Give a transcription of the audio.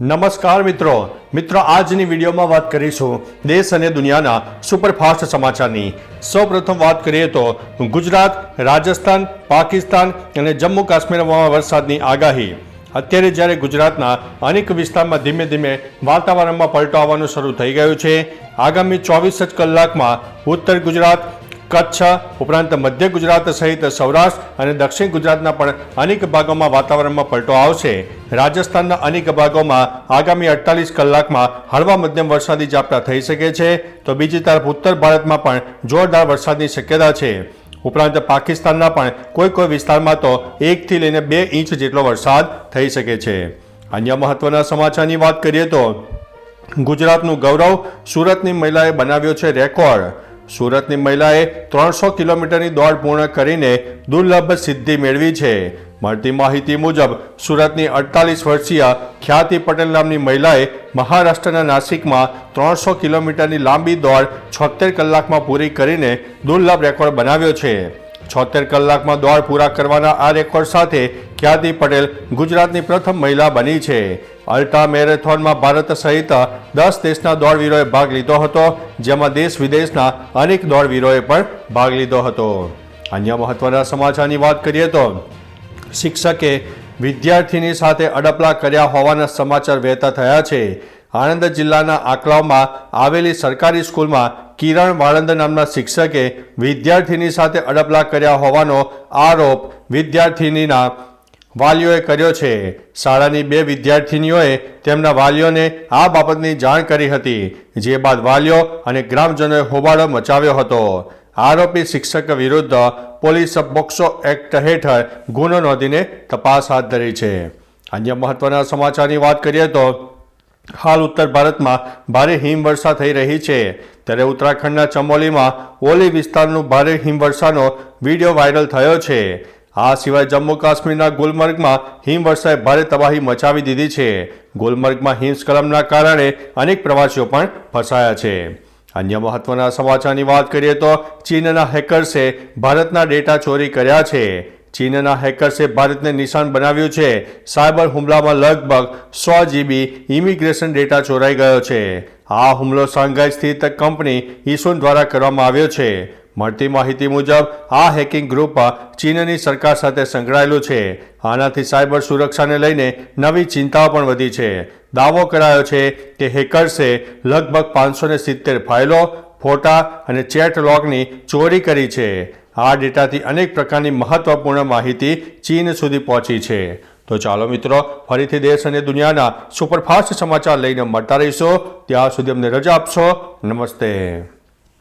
નમસ્કાર મિત્રો. મિત્રો, આજની વિડીયોમાં વાત કરીશું દેશ અને દુનિયાના સુપરફાસ્ટ સમાચારની. સૌપ્રથમ વાત કરીએ તો ગુજરાત, રાજસ્થાન, પાકિસ્તાન અને જમ્મુ કાશ્મીરમાં વરસાદની આગાહી. અત્યારે જ્યારે ગુજરાતના અનેક વિસ્તારમાં ધીમે ધીમે વાતાવરણમાં પલટો આવવાનું શરૂ થઈ ગયું છે. આગામી ચોવીસ જ કલાકમાં ઉત્તર ગુજરાત કચ્છ ઉપરાંત મધ્ય ગુજરાત સહિત સૌરાષ્ટ્ર અને દક્ષિણ ગુજરાતના પણ અનેક ભાગોમાં વાતાવરણમાં પલટો આવશે. રાજસ્થાનના અનેક ભાગોમાં આગામી અડતાલીસ કલાકમાં હળવા મધ્યમ વરસાદી ઝાપટા થઈ શકે છે. તો બીજી તરફ ઉત્તર ભારતમાં પણ જોરદાર વરસાદની શક્યતા છે. ઉપરાંત પાકિસ્તાનના પણ કોઈ કોઈ વિસ્તારમાં તો એકથી લઈને બે ઇંચ જેટલો વરસાદ થઈ શકે છે. અન્ય મહત્વના સમાચારની વાત કરીએ તો ગુજરાતનું ગૌરવ સુરતની મહિલાએ બનાવ્યો છે રેકોર્ડ. સુરતની મહિલાએ ત્રણસો કિલોમીટરની દોડ પૂર્ણ કરીને દુર્લભ સિદ્ધિ મેળવી છે. મળતી માહિતી મુજબ, સુરતની અડતાલીસ વર્ષીય ખ્યાતિ પટેલ નામની મહિલાએ મહારાષ્ટ્રના નાસિકમાં ત્રણસો કિલોમીટરની લાંબી દોડ છોતેર કલાકમાં પૂરી કરીને દુર્લભ રેકોર્ડ બનાવ્યો છે. છોતેર કલાકમાં દોડ પૂરા કરવાના આ રેકોર્ડ સાથે ખ્યાતિ પટેલ ગુજરાતની પ્રથમ મહિલા બની છે. અલ્ટ્રા મેરેથોનમાં ભારત સહિત દસ દેશના દોડવીરોએ ભાગ લીધો હતો, જેમાં દેશ વિદેશના અનેક દોડવીરોએ પણ ભાગ લીધો હતો. અન્ય મહત્વના સમાચારની વાત કરીએ તો, શિક્ષકે વિદ્યાર્થીની સાથે અડપલા કર્યા હોવાના સમાચાર વહેતા થયા છે. આણંદ જિલ્લાના આકલાવમાં આવેલી સરકારી સ્કૂલમાં કિરણ વાળંદ નામના શિક્ષકે વિદ્યાર્થીની સાથે અડપલા કર્યા હોવાનો આરોપ વિદ્યાર્થીનીના વાલીઓએ કર્યો છે. શાળાની બે વિદ્યાર્થીનીઓએ તેમના વાલીઓને આ બાબતની જાણ કરી હતી, જે બાદ વાલીઓ અને ગ્રામજનોએ હોબાળો મચાવ્યો હતો. આરોપી શિક્ષક વિરુદ્ધ પોલીસ બોક્સો એક્ટ હેઠળ ગુનો નોંધીને તપાસ હાથ ધરી છે. અન્ય મહત્વના સમાચારની વાત કરીએ તો, હાલ ઉત્તર ભારતમાં ભારે હિમવર્ષા થઈ રહી છે. ત્યારે ઉત્તરાખંડના ચમોલીમાં ઓલી વિસ્તારનું ભારે હિમવર્ષાનો વીડિયો વાયરલ થયો છે. આ સિવાય જમ્મુ કાશ્મીરના ગુલમર્ગમાં હિમવર્ષાએ ભારે તબાહી મચાવી દીધી છે. ગુલમર્ગમાં હિમસ્ખલનના કારણે અનેક પ્રવાસીઓ પણ ફસાયા છે. અન્ય મહત્વના સમાચારની વાત કરીએ તો ચીનના હેકર્સે ભારતના ડેટા ચોરી કર્યા છે. ચીનના હેકર્સે ભારતને નિશાન બનાવ્યું છે. સાયબર હુમલામાં લગભગ સો જીબી ઇમિગ્રેશન ડેટા ચોરાઈ ગયો છે. આ હુમલો શાંઘાઈ સ્થિત કંપની ઈસુન દ્વારા કરવામાં આવ્યો છે. મળતી માહિતી મુજબ, આ હેકિંગ ગ્રુપ ચીનની સરકાર સાથે સંકળાયેલું છે. આનાથી સાયબર સુરક્ષાને લઈને નવી ચિંતાઓ પણ વધી છે. દાવો કરાયો છે કે હેકર્સે લગભગ પાંચસો ને સિત્તેર ફાઇલો, ફોટા અને ચેટ લોગની ચોરી કરી છે. આ ડેટાથી અનેક પ્રકારની મહત્વપૂર્ણ માહિતી ચીન સુધી પહોંચી છે. તો ચાલો મિત્રો, ફરીથી દેશ અને દુનિયાના સુપરફાસ્ટ સમાચાર લઈને મળતા રહીશો. ત્યાં સુધી અમને રજા આપશો. નમસ્તે.